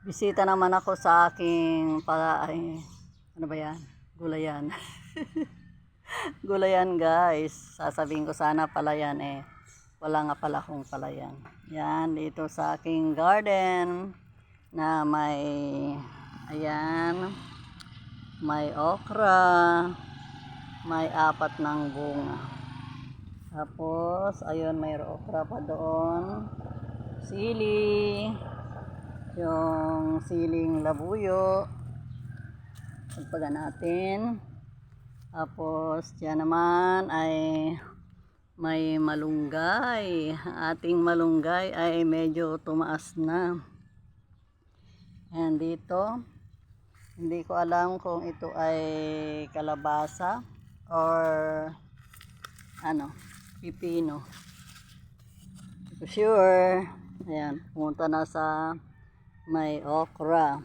Bisita naman ako sa aking para ay, ano ba yan? Gulayan. Gulayan guys. Sasabihin ko sana palayan eh. Wala nga pala akong palayan. Yan dito sa aking garden na may ayan may okra may apat ng bunga. Tapos ayun may okra pa doon. Sili yung siling labuyo. Pagpaga natin. Tapos dyan naman ay may malunggay. Ating malunggay ay medyo tumaas na. And dito. Hindi ko alam kung ito ay kalabasa or ano pipino. Sure. Ayan pumunta na sa may okra.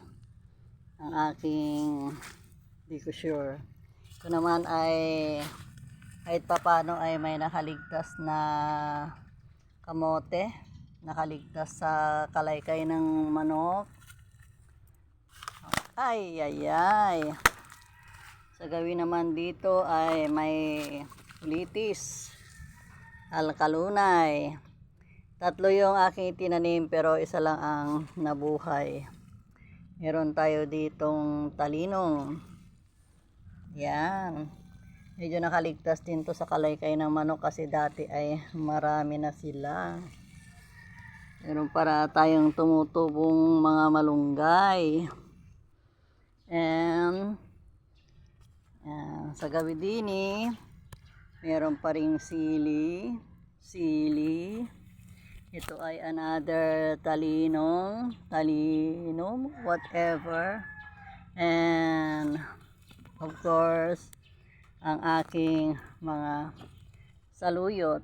Ang aking di ko sure. Ito naman ay kahit papano ay may nakaligtas na kamote. Nakaligtas sa kalaykay ng manok. Ay ay ay. Sa gawin naman dito ay may litis alkalunay Tatlo yung aking itinanim pero isa lang ang nabuhay. Meron tayo ditong talinong. Yan. Medyo nakaligtas din to sa kalaykay ng manok kasi dati ay marami na sila. Meron para tayong tumutubong mga malunggay. And yan, sa gabi din eh, meron pa ring sili, sili, ito ay another talinong, talinong, whatever. And, of course, ang aking mga saluyot.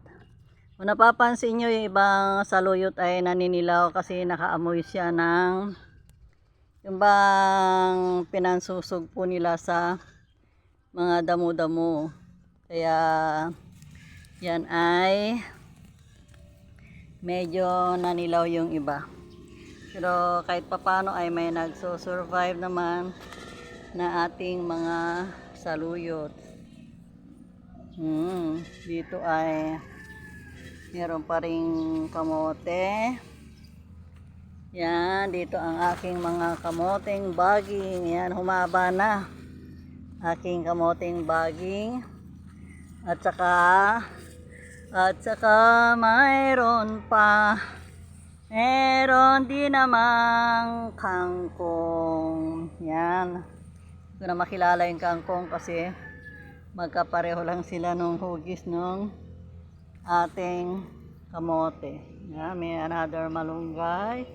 Kung napapansin nyo, yung ibang saluyot ay naninilaw kasi nakaamoy siya ng yung bang pinansusog po nila sa mga damo-damo. Kaya, yan ay medyo nanilaw yung iba. Pero kahit papano ay may nagso-survive naman na ating mga saluyot. Hmm, dito ay meron pa ring kamote. Yan, dito ang aking mga kamoteng baging. Yan, humaba na. Aking kamoteng baging. At saka at saka mayroon pa, meron din namang kangkong. Yan. Hindi na makilala yung kangkong kasi magkapareho lang sila nung hugis nung ating kamote. Yan, may another malunggay.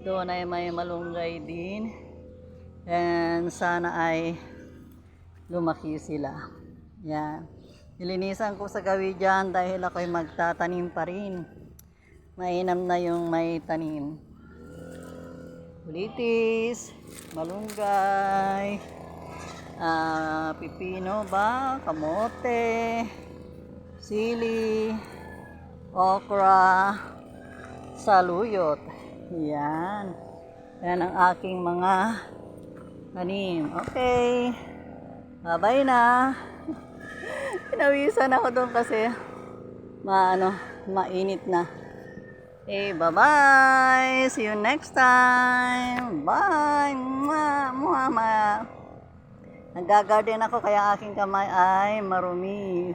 Doon ay may malunggay din. And sana ay lumaki sila. Yan. Nilinisan ko sa gawi dyan dahil ako'y magtatanim pa rin. Mainam na yung may tanim. Bulitis, malunggay, ah, pipino ba, kamote, sili, okra, saluyot. Yan. Yan ang aking mga tanim. Okay. Bye-bye na. Pinawisan ako doon kasi maano, mainit na. Okay, bye-bye. See you next time. Bye. Mwah, mwah, mwah. Nag-garden ako kaya aking kamay ay marumi.